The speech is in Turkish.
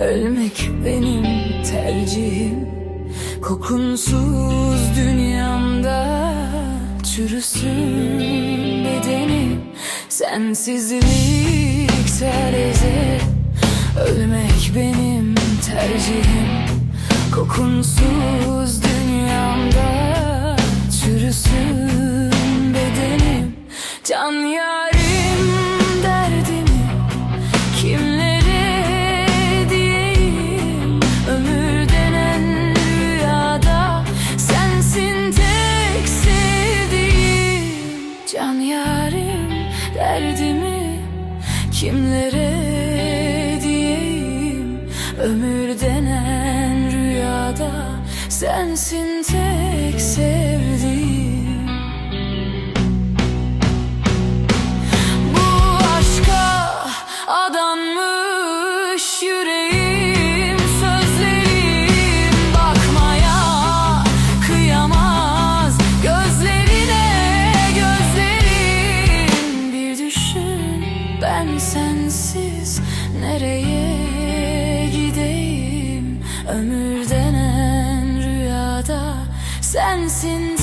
Ölmek benim tercihim. Kokunsuz dünyamda Çürüsün bedenim Sensizlik tereze Ölmek benim tercihim. Kokunsuz dünyamda derdimi Kimlere diyeyim? Ömür denen rüyada Sensin tek sevdiğim. Bu aşka adanmış yüreğim sensiz nereye gideyim? Ömür denen rüyada sensin